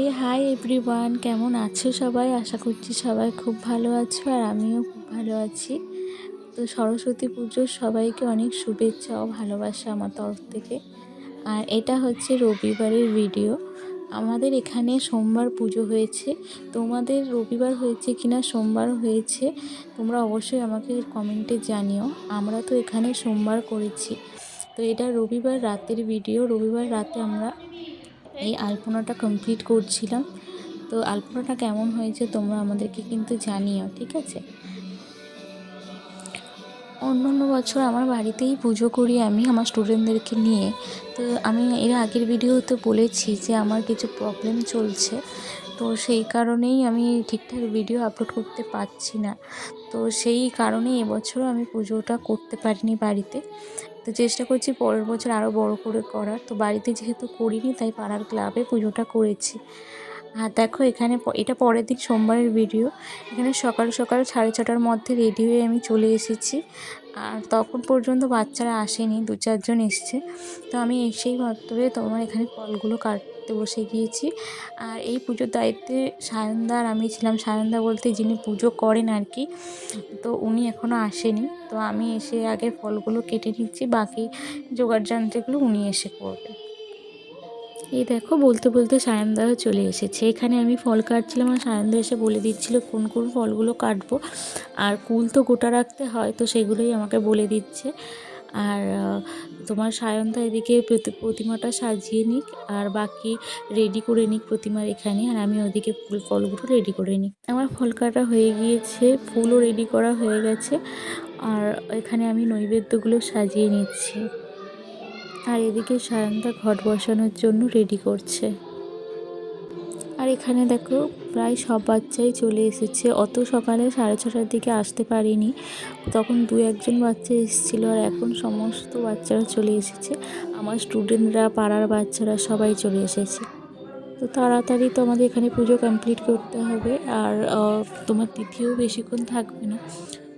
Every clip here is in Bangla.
এই হাই এভরিওয়ান কেমন আছো সবাই? আশা করছি সবাই খুব ভালো আছো আর আমিও খুব ভালো আছি। তো সরস্বতী পুজোর সবাইকে অনেক শুভেচ্ছা ও ভালোবাসা আমার তরফ থেকে। আর এটা হচ্ছে রবিবারের ভিডিও আমাদের এখানে সোমবার পুজো হয়েছে। তোমাদের রবিবার হয়েছে কিনা সোমবার হয়েছে, তোমরা অবশ্যই আমাকে কমেন্টে জানিও। আমরা তো এখানে সোমবার করেছি। তো এটা রবিবার রাতের ভিডিও রবিবার রাতে আমরা এই আলপনাটা কমপ্লিট করছিলাম। তো আলপনাটা কেমন হয়েছে তোমরা আমাদেরকে কিন্তু জানিও, ঠিক আছে? অন্য অন্য বছর আমার বাড়িতেই পুজো করি আমি, আমার স্টুডেন্টদেরকে নিয়ে। তো আমি এর আগের ভিডিওতে বলেছি যে আমার কিছু প্রবলেম চলছে। তো সেই কারণেই আমি ঠিকঠাক ভিডিও আপলোড করতে পারছি না। তো সেই কারণে এবছরও আমি পুজোটা করতে পারিনি বাড়িতে। তো চেষ্টা করছি পরের বছর আরও বড় করে করার। তো বাড়িতে যেহেতু করিনি, তাই পাড়ার ক্লাবে পুজোটা করেছি। আর দেখো এখানে এটা পরের দিন সোমবারের ভিডিও এখানে সকাল সকাল সাড়ে ছটার মধ্যে রেডি হয়ে আমি চলে এসেছি। আর তখন পর্যন্ত বাচ্চারা আসেনি, দু চারজন এসছে। তো আমি এসেই মাত্র তোমার এখানে ফলগুলো কাটতে বসে গিয়েছি। আর এই পুজোর দায়িত্বে সায়নদার আমি ছিলাম। সায়নদা বলতে যিনি পুজো করেন আর কি, তো উনি এখনও আসেনি। তো আমি এসে আগে ফলগুলো কেটে নিচ্ছি, বাকি জোগাড় যন্ত্রগুলো উনি এসে করবেন এই দেখো বলতে বলতে সায়নদাও চলে এসেছে। এখানে আমি ফল কাটছিলাম আর সায়নদা এসে বলে দিচ্ছিল কোন কোন ফলগুলো কাটবো। আর কুল তো গোটা রাখতে হয়, তো সেগুলোই আমাকে বলে দিচ্ছে। আর তোমার সায়নদা এদিকে প্রতিমাটা সাজিয়ে নিক, আর বাকি রেডি করে নিক প্রতিমার এখানে, আর আমি ওদিকে ফুল, ফলগুলো রেডি করে নিই আমার ফল কাটা হয়ে গিয়েছে, ফুলও রেডি করা হয়ে গেছে, আর এখানে আমি নৈবেদ্যগুলো সাজিয়ে নিচ্ছি। আর এদিকে সায়নদা ঘট বসানোর জন্য রেডি করছে। আর এখানে দেখো, প্রায় সব বাচ্চাই চলে এসেছে। অত সকালে সাড়ে ছটার দিকে আসতে পারিনি। তখন দু একজন বাচ্চা এসেছিল আর এখন সমস্ত বাচ্চারা চলে এসেছে। আমার স্টুডেন্টরা পাড়ার বাচ্চারা সবাই চলে এসেছে। তো তাড়াতাড়ি তো আমাদের এখানে পুজো কমপ্লিট করতে হবে। আর তোমার তিথিও বেশিক্ষণ থাকবে না।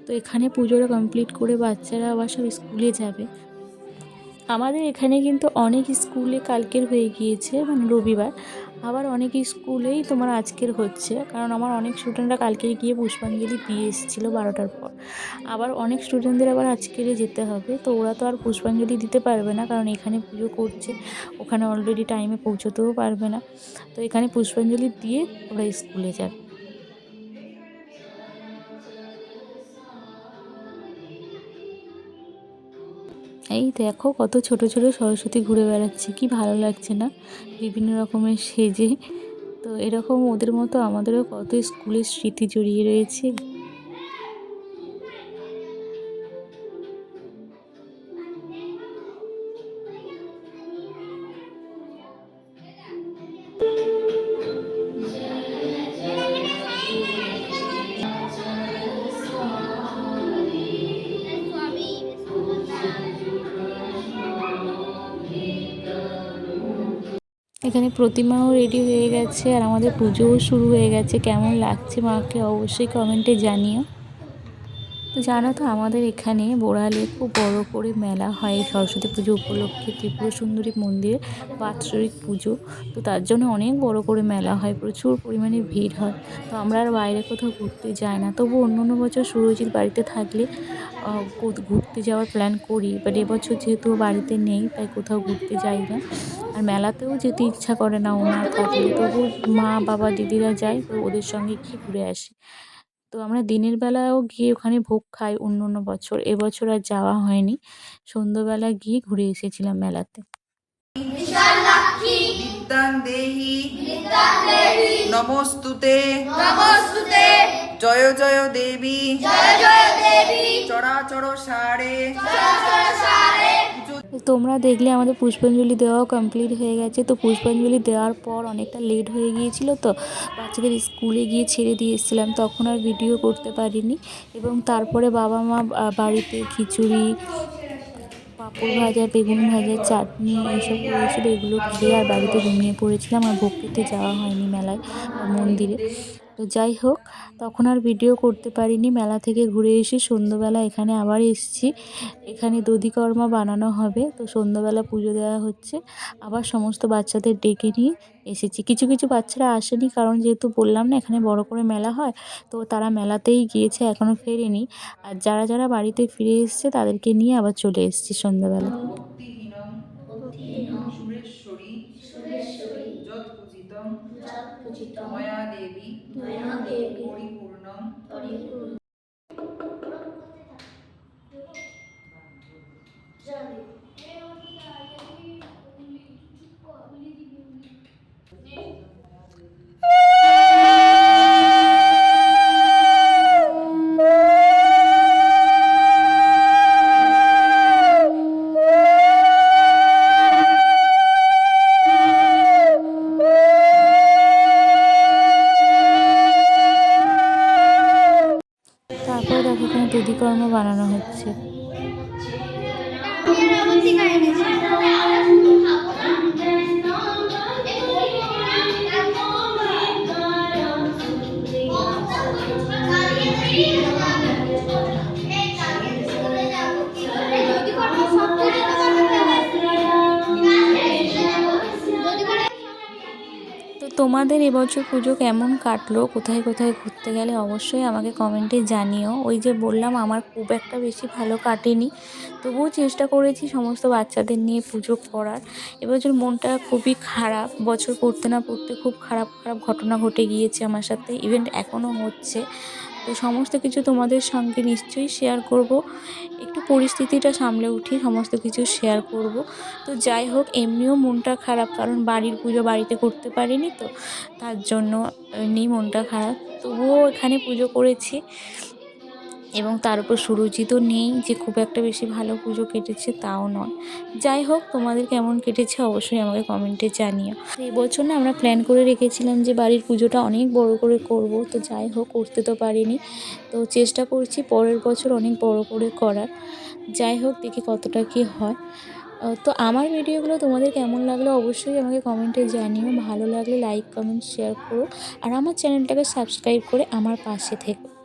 তো এখানে পুজোটা কমপ্লিট করে বাচ্চারা আবার সব স্কুলে যাবে। আমাদের এখানে কিন্তু অনেক স্কুলে কালকের হয়ে গিয়েছে মানে রবিবার। আবার অনেক স্কুলেই তোমার আজকের হচ্ছে, কারণ আমার অনেক স্টুডেন্টরা কালকে গিয়ে পুষ্পাঞ্জলি দিয়ে এসেছিল বারোটার পর। আবার অনেক স্টুডেন্টদের আবার আজকেরই যেতে হবে, তো ওরা তো আর পুষ্পাঞ্জলি দিতে পারবে না, কারণ এখানে পুজো করছে। ওখানে অলরেডি টাইমে পৌঁছতেও পারবে না। তো এখানে পুষ্পাঞ্জলি দিয়ে ওরা স্কুলে যাবে। এই দেখো কত ছোট ছোট সরস্বতী ঘুরে বেড়াচ্ছে, কি ভালো লাগছে না? বিভিন্ন রকমের সেজে। তো এরকম ওদের মতো আমাদেরও কত স্কুলের স্মৃতি জড়িয়ে রয়েছে। এখানে প্রতিমাও রেডি হয়ে গেছে আর আমাদের পুজোও শুরু হয়ে গেছে। কেমন লাগছে মাকে অবশ্যই কমেন্টে জানিও। তো জানো তো আমাদের এখানে বোড়ালে খুব বড়ো করে মেলা হয় সরস্বতী পুজো উপলক্ষে ত্রিপুর সুন্দরী মন্দিরে বাৎসরিক পুজো। তো তার জন্য অনেক বড় করে মেলা হয়, প্রচুর পরিমাণে ভিড় হয়। তো আমরা আর বাইরে কোথাও ঘুরতে যাই না। তবু অন্য অন্য বছর সুরজিৎ বাড়িতে থাকলে ঘুরতে যাওয়ার প্ল্যান করি। বাট এবছর যেহেতু বাড়িতে নেই, তাই কোথাও ঘুরতে যাই না। আর মেলাতেও যেতে ইচ্ছা করে না ওনার থাকলে তবু মা বাবা দিদিরা যায় তো ওদের সঙ্গে গিয়ে ঘুরে আসি। তো আমরা দিনের বেলাও গিয়ে ওখানে ভোগ খাই অন্য অন্য বছর। এবছর আর যাওয়া হয়নি। সন্ধ্যেবেলা গিয়ে ঘুরে এসেছিলাম মেলাতে। দেহি। নমস্তুতে। জয় জয় দেবী। চরাচর সারে। তোমরা দেখলে আমাদের পুষ্পাঞ্জলি দেওয়াও কমপ্লিট হয়ে গেছে। তো পুষ্পাঞ্জলি দেওয়ার পর অনেকটা লেট হয়ে গিয়েছিল তো বাচ্চাদের স্কুলে গিয়ে ছেড়ে দিয়ে এসেছিলাম। তখন আর ভিডিও করতে পারিনি এবং তারপরে বাবা মা বাড়িতে খিচুড়ি, পাঁপড় ভাজা, বেগুন ভাজা, চাটনি এইসব রয়েছিলো এগুলো খেয়ে আর বাড়িতে ঘুমিয়ে পড়েছিলাম। আর ভোগ যাওয়া হয়নি মেলায় মন্দিরে। তো যাই হোক, তখন আর ভিডিও করতে পারিনি। মেলা থেকে ঘুরে এসে সন্ধ্যেবেলা এখানে আবার এসেছি। এখানে দধিকর্মা বানানো হবে, তো সন্ধ্যেবেলা পুজো দেওয়া হচ্ছে। আবার সমস্ত বাচ্চাদের ডেকে নিয়ে এসেছি। কিছু কিছু বাচ্চারা আসেনি কারণ যেহেতু বললাম না, এখানে বড় করে মেলা হয়, তো তারা মেলাতেই গিয়েছে এখনও ফেরেনি। আর যারা যারা বাড়িতে ফিরে এসছে, তাদেরকে নিয়ে আবার চলে এসেছি সন্ধ্যাবেলা। তারপর দেখো এখানে দিদিকর্ম বানানো হচ্ছে। তো তোমাদের এবছর পুজো কেমন কাটলো? কোথায় কোথায় ঘুরতে গেলে? অবশ্যই আমাকে কমেন্টে জানিও। ওই যে বললাম, আমার খুব একটা বেশি ভালো কাটেনি। তবুও চেষ্টা করেছি সমস্ত বাচ্চাদের নিয়ে পুজো করার। এবছর মনটা খুবই খারাপ। বছর পড়তে না পড়তে খুব খারাপ খারাপ ঘটনা ঘটে গিয়েছে আমার সাথে। ইভেন্ট এখনও হচ্ছে। তো সমস্ত কিছু তোমাদের সঙ্গে নিশ্চয়ই শেয়ার করব। একটু পরিস্থিতিটা সামলে উঠি, সমস্ত কিছু শেয়ার করব। তো যাই হোক, এমনিও মনটা খারাপ, কারণ বাড়ির পুজো বাড়িতে করতে পারিনি তো। তার জন্য এমনি মনটা খারাপ। তবুও এখানে পুজো করেছি। এবং তার উপর সুরুচি তো নেই যে খুব একটা বেশি ভালো পুজো কেটেছে তাও নয়। যাই হোক, তোমাদের কেমন কেটেছে অবশ্যই আমাকে কমেন্টে জানিও। তো এবছর না আমরা প্ল্যান করে রেখেছিলাম যে বাড়ির পুজোটা অনেক বড় করে করব, তো যাই হোক, করতে তো পারিনি। তো চেষ্টা করছি পরের বছর অনেক বড় করে করার। যাই হোক, দেখি কতটা কী হয়। তো আমার ভিডিওগুলো তোমাদের কেমন লাগল অবশ্যই আমাকে কমেন্টে জানিও। ভালো লাগলে লাইক কমেন্ট শেয়ার করো। আর আমার চ্যানেলটাকে সাবস্ক্রাইব করে আমার পাশে থেকো।